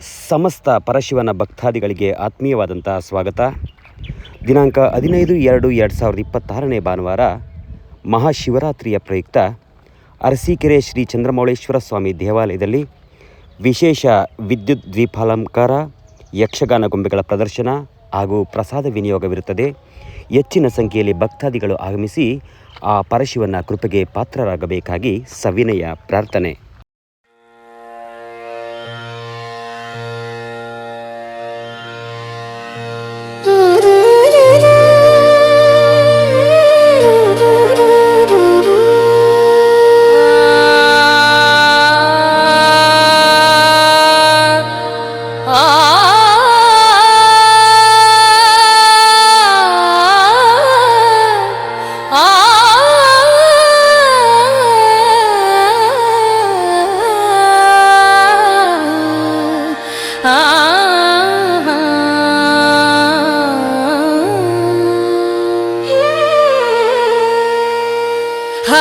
ಸಮಸ್ತ ಪರಶಿವನ ಭಕ್ತಾದಿಗಳಿಗೆ ಆತ್ಮೀಯವಾದಂಥ ಸ್ವಾಗತ. ದಿನಾಂಕ ಹದಿನೈದು ಎರಡು ಎರಡು ಸಾವಿರದ ಇಪ್ಪತ್ತಾರನೇ ಭಾನುವಾರ, ಮಹಾಶಿವರಾತ್ರಿಯ ಪ್ರಯುಕ್ತ ಅರಸೀಕೆರೆ ಶ್ರೀ ಚಂದ್ರಮೌಳೇಶ್ವರ ಸ್ವಾಮಿ ದೇವಾಲಯದಲ್ಲಿ ವಿಶೇಷ ವಿದ್ಯುತ್ ದ್ವೀಪಾಲಂಕಾರ, ಯಕ್ಷಗಾನ ಗೊಂಬೆಗಳ ಪ್ರದರ್ಶನ ಹಾಗೂ ಪ್ರಸಾದ ವಿನಿಯೋಗವಿರುತ್ತದೆ. ಹೆಚ್ಚಿನ ಸಂಖ್ಯೆಯಲ್ಲಿ ಭಕ್ತಾದಿಗಳು ಆಗಮಿಸಿ ಆ ಪರಶಿವನ ಕೃಪೆಗೆ ಪಾತ್ರರಾಗಬೇಕಾಗಿ ಸವಿನಯ ಪ್ರಾರ್ಥನೆ.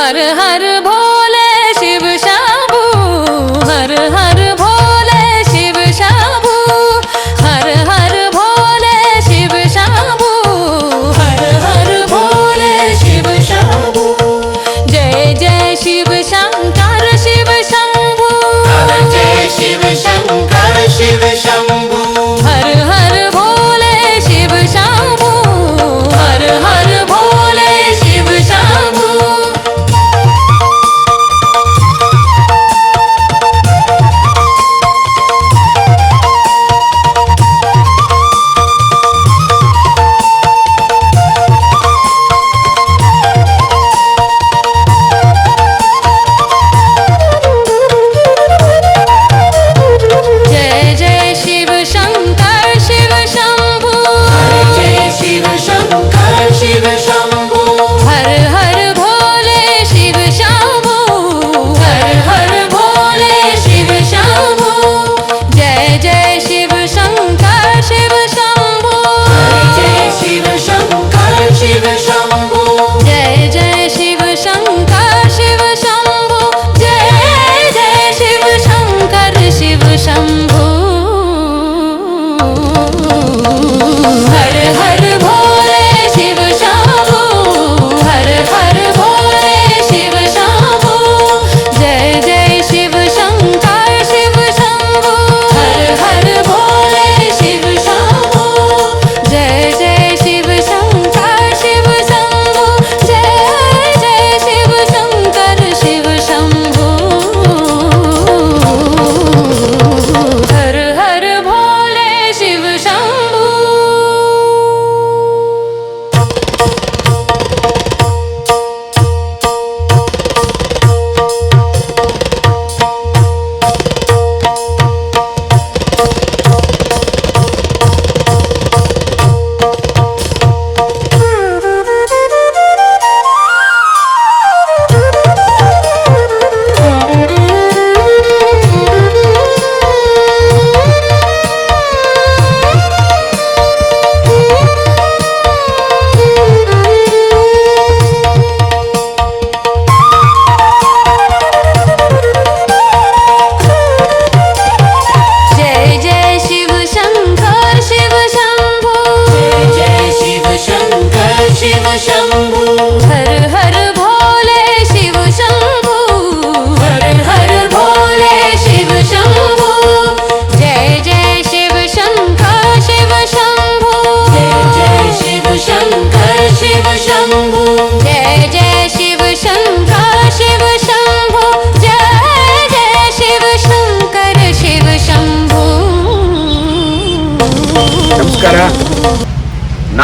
हर हर भोले शिव शंभू, हर हर भोले शिव शंभू, हर हर भोले शिव शंभू, हर हर भोले शिव शंभू। जय जय शिव शंकर, शिव शंभू। जय शिव शंकर, शिव शम्भु Shiva Shama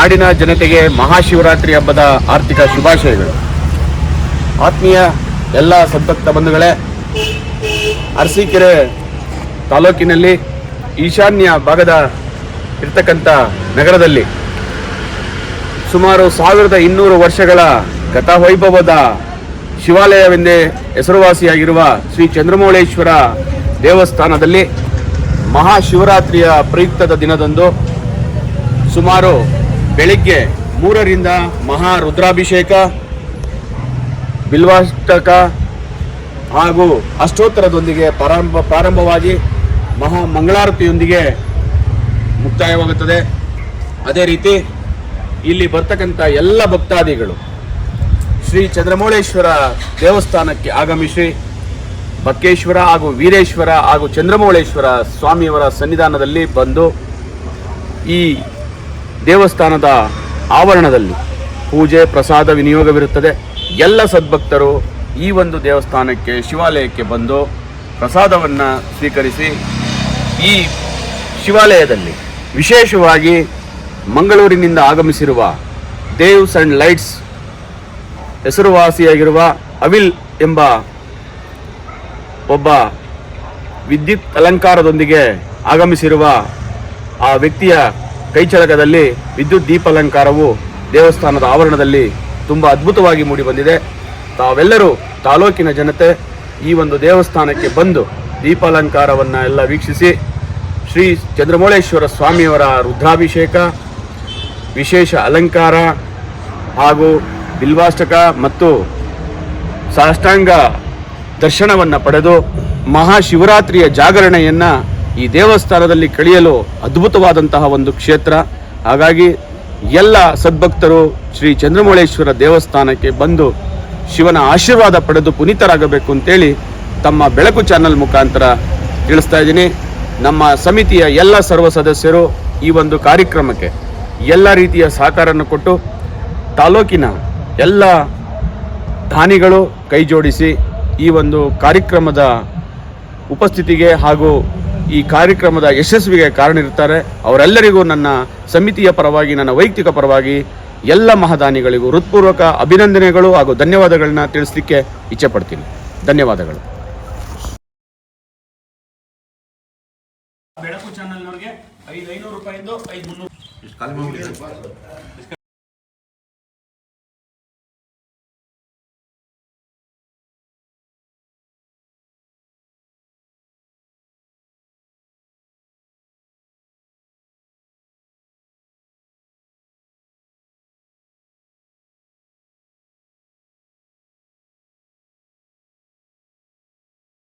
ನಾಡಿನ ಜನತೆಗೆ ಮಹಾಶಿವರಾತ್ರಿ ಹಬ್ಬದ ಆರ್ಥಿಕ ಶುಭಾಶಯಗಳು. ಆತ್ಮೀಯ ಎಲ್ಲ ಸಂತಪ್ತ ಬಂಧುಗಳೇ, ಅರಸೀಕೆರೆ ತಾಲೂಕಿನಲ್ಲಿ ಈಶಾನ್ಯ ಭಾಗದ ಇರ್ತಕ್ಕಂಥ ನಗರದಲ್ಲಿ ಸುಮಾರು ಸಾವಿರದ ಇನ್ನೂರು ವರ್ಷಗಳ ಗತವೈಭವದ ಶಿವಾಲಯವೆಂದೇ ಹೆಸರುವಾಸಿಯಾಗಿರುವ ಶ್ರೀ ಚಂದ್ರಮೌಳೇಶ್ವರ ದೇವಸ್ಥಾನದಲ್ಲಿ ಮಹಾಶಿವರಾತ್ರಿಯ ಪ್ರಯುಕ್ತದ ದಿನದಂದು ಸುಮಾರು ಬೆಳಿಗ್ಗೆ ಮೂರರಿಂದ ಮಹಾ ರುದ್ರಾಭಿಷೇಕ ಬಿಲ್ವಾಷ್ಟಕ ಹಾಗೂ ಅಷ್ಟೋತ್ತರದೊಂದಿಗೆ ಪ್ರಾರಂಭ ಪ್ರಾರಂಭವಾಗಿ ಮಹಾ ಮಂಗಳಾರತಿಯೊಂದಿಗೆ ಮುಕ್ತಾಯವಾಗುತ್ತದೆ. ಅದೇ ರೀತಿ ಇಲ್ಲಿ ಬರ್ತಕ್ಕಂಥ ಎಲ್ಲ ಭಕ್ತಾದಿಗಳು ಶ್ರೀ ಚಂದ್ರಮೌಳೇಶ್ವರ ದೇವಸ್ಥಾನಕ್ಕೆ ಆಗಮಿಸಿ ಬಕ್ಕೇಶ್ವರ ಹಾಗೂ ವೀರೇಶ್ವರ ಹಾಗೂ ಚಂದ್ರಮೌಳೇಶ್ವರ ಸ್ವಾಮಿಯವರ ಸನ್ನಿಧಾನದಲ್ಲಿ ಬಂದು ಈ ದೇವಸ್ಥಾನದ ಆವರಣದಲ್ಲಿ ಪೂಜೆ, ಪ್ರಸಾದ, ವಿನಿಯೋಗವಿರುತ್ತದೆ. ಎಲ್ಲ ಸದ್ಭಕ್ತರು ಈ ಒಂದು ದೇವಸ್ಥಾನಕ್ಕೆ, ಶಿವಾಲಯಕ್ಕೆ ಬಂದು ಪ್ರಸಾದವನ್ನು ಸ್ವೀಕರಿಸಿ ಈ ಶಿವಾಲಯದಲ್ಲಿ ವಿಶೇಷವಾಗಿ ಮಂಗಳೂರಿನಿಂದ ಆಗಮಿಸಿರುವ ದೇವ್ಸ್ ಆ್ಯಂಡ್ ಲೈಟ್ಸ್ ಹೆಸರುವಾಸಿಯಾಗಿರುವ ಅವಿಲ್ ಎಂಬ ಒಬ್ಬ ವಿದ್ಯುತ್ ಅಲಂಕಾರದೊಂದಿಗೆ ಆಗಮಿಸಿರುವ ಆ ವ್ಯಕ್ತಿಯ ಕೈಚಳಕದಲ್ಲಿ ವಿದ್ಯುತ್ ದೀಪಾಲಂಕಾರವು ದೇವಸ್ಥಾನದ ಆವರಣದಲ್ಲಿ ತುಂಬ ಅದ್ಭುತವಾಗಿ ಮೂಡಿಬಂದಿದೆ ತಾವೆಲ್ಲರೂ ತಾಲೂಕಿನ ಜನತೆ ಈ ಒಂದು ದೇವಸ್ಥಾನಕ್ಕೆ ಬಂದು ದೀಪಾಲಂಕಾರವನ್ನು ಎಲ್ಲ ವೀಕ್ಷಿಸಿ, ಶ್ರೀ ಚಂದ್ರಮೌಳೇಶ್ವರ ಸ್ವಾಮಿಯವರ ರುದ್ರಾಭಿಷೇಕ, ವಿಶೇಷ ಅಲಂಕಾರ ಹಾಗೂ ಬಿಲ್ವಾಷ್ಟಕ ಮತ್ತು ಸಾಷ್ಟಾಂಗ ದರ್ಶನವನ್ನು ಪಡೆದು ಮಹಾಶಿವರಾತ್ರಿಯ ಜಾಗರಣೆಯನ್ನು ಈ ದೇವಸ್ಥಾನದಲ್ಲಿ ಕಳೆಯಲು ಅದ್ಭುತವಾದಂತಹ ಒಂದು ಕ್ಷೇತ್ರ. ಹಾಗಾಗಿ ಎಲ್ಲ ಸದ್ಭಕ್ತರು ಶ್ರೀ ಚಂದ್ರಮೌಳೇಶ್ವರ ದೇವಸ್ಥಾನಕ್ಕೆ ಬಂದು ಶಿವನ ಆಶೀರ್ವಾದ ಪಡೆದು ಪುನೀತರಾಗಬೇಕು ಅಂತೇಳಿ ತಮ್ಮ ಬೆಳಕು ಚಾನಲ್ ಮುಖಾಂತರ ತಿಳಿಸ್ತಾ ಇದ್ದೀನಿ. ನಮ್ಮ ಸಮಿತಿಯ ಎಲ್ಲ ಸರ್ವ ಸದಸ್ಯರು ಈ ಒಂದು ಕಾರ್ಯಕ್ರಮಕ್ಕೆ ಎಲ್ಲ ರೀತಿಯ ಸಹಕಾರವನ್ನು ಕೊಟ್ಟು ತಾಲೂಕಿನ ಎಲ್ಲ ದಾನಿಗಳು ಕೈ ಜೋಡಿಸಿ ಈ ಒಂದು ಕಾರ್ಯಕ್ರಮದ ಉಪಸ್ಥಿತಿಗೆ ಹಾಗೂ ಈ ಕಾರ್ಯಕ್ರಮದ ಯಶಸ್ವಿಗೆ ಕಾರಣ ಇರ್ತಾರೆ. ಅವರೆಲ್ಲರಿಗೂ ನನ್ನ ಸಮಿತಿಯ ಪರವಾಗಿ ನನ್ನ ವೈಯಕ್ತಿಕ ಪರವಾಗಿ ಎಲ್ಲ ಮಹದಾನಿಗಳಿಗೂ ಹೃತ್ಪೂರ್ವಕ ಅಭಿನಂದನೆಗಳು ಹಾಗೂ ಧನ್ಯವಾದಗಳನ್ನ ತಿಳಿಸ್ಲಿಕ್ಕೆ ಇಚ್ಛೆ ಪಡ್ತೀನಿ ಧನ್ಯವಾದಗಳು. ಬೆಳಕು ಚಾನಲ್ನವ್ರಿಗೆ ಐದು ಐನೂರು ರೂಪಾಯಿಂದ ಐದು ಮುನ್ನೂರು.